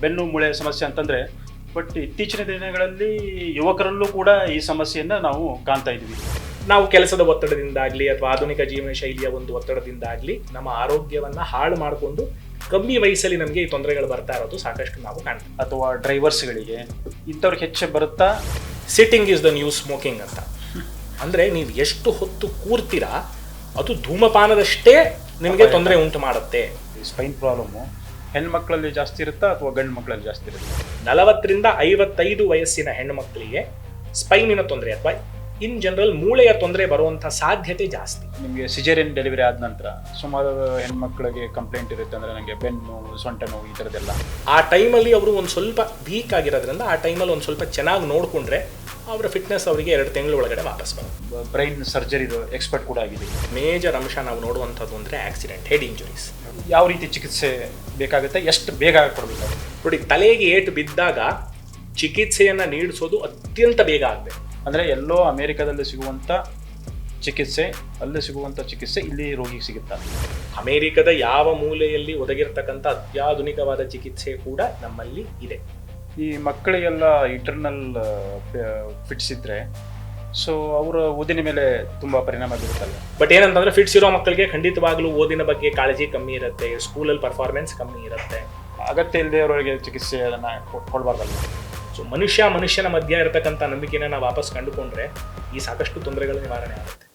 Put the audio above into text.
ಬೆನ್ನು ಮೂಳೆ ಸಮಸ್ಯೆ ಅಂತಂದ್ರೆ ಬಟ್ ಇತ್ತೀಚಿನ ದಿನಗಳಲ್ಲಿ ಯುವಕರಲ್ಲೂ ಕೂಡ ಈ ಸಮಸ್ಯೆಯನ್ನು ನಾವು ಕಾಣ್ತಾ ಇದ್ದೀವಿ. ನಾವು ಕೆಲಸದ ಒತ್ತಡದಿಂದಾಗಲಿ ಅಥವಾ ಆಧುನಿಕ ಜೀವನ ಶೈಲಿಯ ಒಂದು ಒತ್ತಡದಿಂದಾಗಲಿ ನಮ್ಮ ಆರೋಗ್ಯವನ್ನ ಹಾಳು ಮಾಡಿಕೊಂಡು ಕಮ್ಮಿ ವಯಸ್ಸಲ್ಲಿ ನಮಗೆ ಈ ತೊಂದರೆಗಳು ಬರ್ತಾ ಇರೋದು ಸಾಕಷ್ಟು ನಾವು ಕಾಣ್ತೀವಿ. ಅಥವಾ ಡ್ರೈವರ್ಸ್ಗಳಿಗೆ ಇಂಥವ್ರಿಗೆ ಹೆಚ್ಚು ಬರುತ್ತಾ? Sitting is the new smoking ಅಂತ. ಅಂದ್ರೆ ನೀವು ಎಷ್ಟು ಹೊತ್ತು ಕೂರ್ತೀರಾ ಅದು ಧೂಮಪಾನದಷ್ಟೇ ನಿಮಗೆ ತೊಂದರೆ ಉಂಟು ಮಾಡುತ್ತೆ. ಸ್ಪೈನ್ ಪ್ರಾಬ್ಲಮ್ಮು ಹೆಣ್ಮಕ್ಳಲ್ಲಿ ಜಾಸ್ತಿ ಇರುತ್ತಾ ಅಥವಾ ಗಂಡು ಮಕ್ಕಳಲ್ಲಿ ಜಾಸ್ತಿ ಇರುತ್ತಾ? ನಲವತ್ತರಿಂದ ಐವತ್ತೈದು ವಯಸ್ಸಿನ ಹೆಣ್ಣುಮಕ್ಕಳಿಗೆ ಸ್ಪೈನಿನ ತೊಂದರೆ ಅಥವಾ ಇನ್ ಜನರಲ್ ಮೂಳೆಯ ತೊಂದರೆ ಬರುವಂಥ ಸಾಧ್ಯತೆ ಜಾಸ್ತಿ. ನಿಮಗೆ ಸಿಜೇರಿಯನ್ ಡೆಲಿವರಿ ಆದ ನಂತರ ಸುಮಾರು ಹೆಣ್ಮಕ್ಳಿಗೆ ಕಂಪ್ಲೇಂಟ್ ಇರುತ್ತೆ ಅಂದರೆ ನನಗೆ ಬೆನ್ನು ಸೊಂಟ ನೋವು ಈ ಥರದ್ದೆಲ್ಲ ಆ ಟೈಮಲ್ಲಿ ಅವರು ಒಂದು ಸ್ವಲ್ಪ ವೀಕ್ ಆಗಿರೋದ್ರಿಂದ ಆ ಟೈಮಲ್ಲಿ ಒಂದು ಸ್ವಲ್ಪ ಚೆನ್ನಾಗಿ ನೋಡಿಕೊಂಡ್ರೆ ಅವರ ಫಿಟ್ನೆಸ್ ಅವರಿಗೆ ಎರಡು ತಿಂಗಳ ಒಳಗಡೆ ವಾಪಸ್ ಬರುತ್ತೆ ಬ್ರೈನ್ ಸರ್ಜರಿ ಎಕ್ಸ್ಪರ್ಟ್ ಕೂಡ ಆಗಿದೆ. ಮೇಜರ್ ಅಂಶ ನಾವು ನೋಡುವಂಥದ್ದು ಅಂದರೆ ಆಕ್ಸಿಡೆಂಟ್ ಹೆಡ್ ಇಂಜುರೀಸ್ ಯಾವ ರೀತಿ ಚಿಕಿತ್ಸೆ ಬೇಕಾಗುತ್ತೆ ಎಷ್ಟು ಬೇಗ ಕೊಡಬೇಕಾಗುತ್ತೆ? ನೋಡಿ ತಲೆಗೆ ಏಟು ಬಿದ್ದಾಗ ಚಿಕಿತ್ಸೆಯನ್ನು ನೀಡಿಸೋದು ಅತ್ಯಂತ ಬೇಗ ಆಗಬೇಕು. ಅಂದರೆ ಎಲ್ಲೋ ಅಮೇರಿಕಾದಲ್ಲಿ ಸಿಗುವಂಥ ಚಿಕಿತ್ಸೆ ಅಲ್ಲಿ ಸಿಗುವಂಥ ಚಿಕಿತ್ಸೆ ಇಲ್ಲಿ ರೋಗಿಗೆ ಸಿಗುತ್ತಾ? ಅಮೇರಿಕದ ಯಾವ ಮೂಲೆಯಲ್ಲಿ ಒದಗಿರ್ತಕ್ಕಂಥ ಅತ್ಯಾಧುನಿಕವಾದ ಚಿಕಿತ್ಸೆ ಕೂಡ ನಮ್ಮಲ್ಲಿ ಇದೆ. ಈ ಮಕ್ಕಳಿಗೆಲ್ಲ ಇಂಟರ್ನಲ್ ಫಿಟ್ಸ್ ಇದ್ದರೆ ಸೊ ಅವರ ಓದಿನ ಮೇಲೆ ತುಂಬ ಪರಿಣಾಮ ಬೀರುತ್ತಲ್ಲ ಬಟ್ ಏನಂತಂದ್ರೆ ಫಿಟ್ಸ್ ಇರೋ ಮಕ್ಕಳಿಗೆ ಖಂಡಿತವಾಗ್ಲೂ ಓದಿನ ಬಗ್ಗೆ ಕಾಳಜಿ ಕಮ್ಮಿ ಇರುತ್ತೆ ಸ್ಕೂಲಲ್ಲಿ ಪರ್ಫಾರ್ಮೆನ್ಸ್ ಕಮ್ಮಿ ಇರುತ್ತೆ. ಅಗತ್ಯ ಇಲ್ಲದೆ ಅವರಿಗೆ ಚಿಕಿತ್ಸೆ ಅದನ್ನು ಕೊಡಬಾರ್ದಲ್ಲ ಸೊ ಮನುಷ್ಯ ಮನುಷ್ಯನ ಮಧ್ಯ ಇರತಕ್ಕಂಥ ನಂಬಿಕೆನ ನಾವು ವಾಪಸ್ ಕಂಡುಕೊಂಡ್ರೆ ಈ ಸಾಕಷ್ಟು ತೊಂದರೆಗಳ ನಿವಾರಣೆ ಆಗುತ್ತೆ.